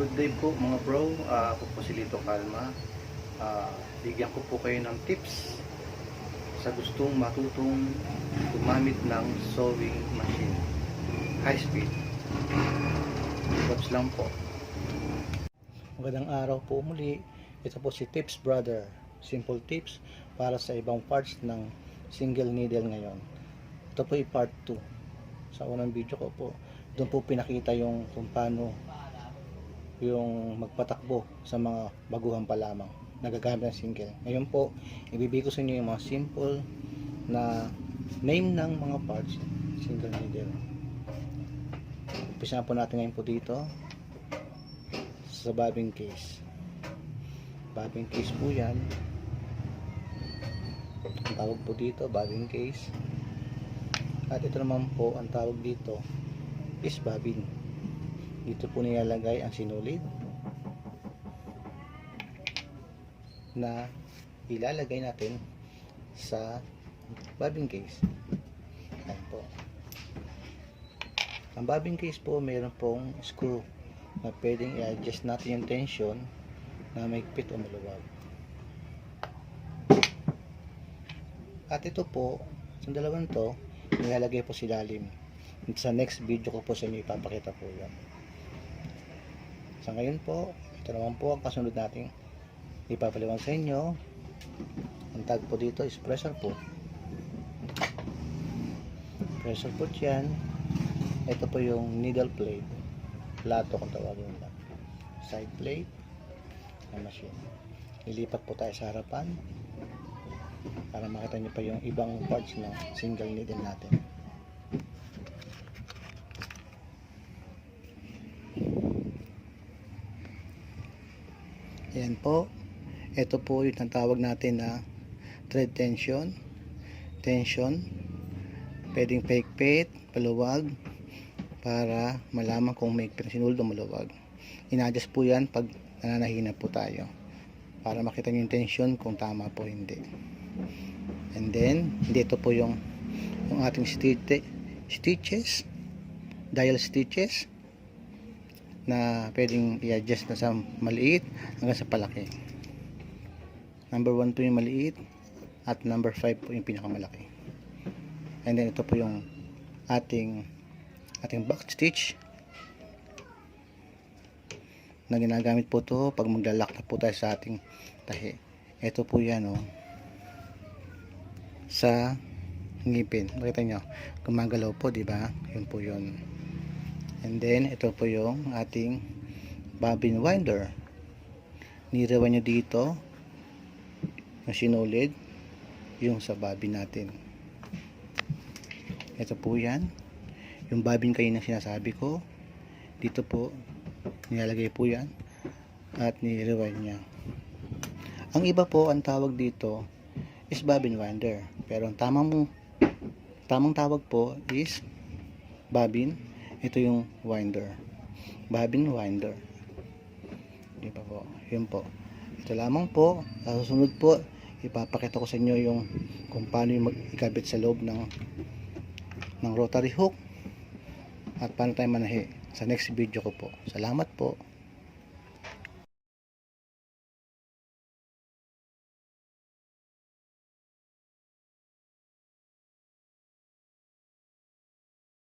Good day po mga bro, Ah, ako po si Lito Kalma. Ah, bigyan ko po kayo ng tips sa gustong matutong gumamit ng sewing machine. High speed. Tips lang po. Magandang araw po muli. Ito po si Tips Brother. Simple tips para sa ibang parts ng single needle ngayon. Ito po ay part 2. Sa unang video ko po, doon po pinakita yung kung paano yung magpatakbo sa mga baguhan pa lamang nagagamit ng single. Ngayon po, ibibigay ko sa inyo yung mga simple na name ng mga parts single needle. Umpisa po natin ngayon po dito sa bobbin case. Bobbin case po yan. Ang tawag po dito, bobbin case. At ito naman po, ang tawag dito is bobbin. Dito po nilalagay ang sinulid na ilalagay natin sa bobbin case. Ayan po. Ang bobbin case po, mayroon pong screw na pwedeng i-adjust natin yung tension na maigpit o maluwag. At ito po, sa dalawang to, nilalagay po si lalim. Sa next video ko po sa inyo ipapakita po yan. Sa ngayon po, ito naman po ang kasunod nating ipapaliwan sa inyo. Ang tag po dito is pressure foot. Pressure foot yan. Ito po yung needle plate. Plato kung tawagin nila. Side plate ng machine. Lilipat po tayo sa harapan para makita nyo pa yung ibang parts ng single needle natin. Ayan po. Ito po yung tawag natin na thread tension. Tension. Pwedeng paikpit, paluwag para malaman kung may sinulid o maluwag. Inadjust po yan pag nananahina po tayo para makita nyo yung tension kung tama po hindi. And then, dito po yung yung ating stitch, stitches, dial stitches na pwedeng i-adjust na sa maliit hanggang sa palaki. Number 1 po yung maliit at number 5 po yung pinakamalaki. And then ito po yung ating ating back stitch na ginagamit po to pag maglalak na po tayo sa ating tahi. Ito po yan oh. Sa ngipin. Makita nyo, gumagalaw po, di ba? Yun po yun. And then, ito po yung ating bobbin winder. Nirawan nyo dito yung sinulid yung sa bobbin natin. Ito po yan. Yung bobbin kayo na sinasabi ko. Dito po, nilalagay po yan. At nirawan niya. Ang iba po, ang tawag dito is bobbin winder. Pero ang tamang tamang tawag po is bobbin ito yung winder. Bobbin winder. Di po? Yun po. Ito lamang po. Sa susunod po ipapakita ko sa inyo yung kung paano yung mag-ikabit sa loob ng ng rotary hook at paano tayo manahi sa next video ko po. Salamat po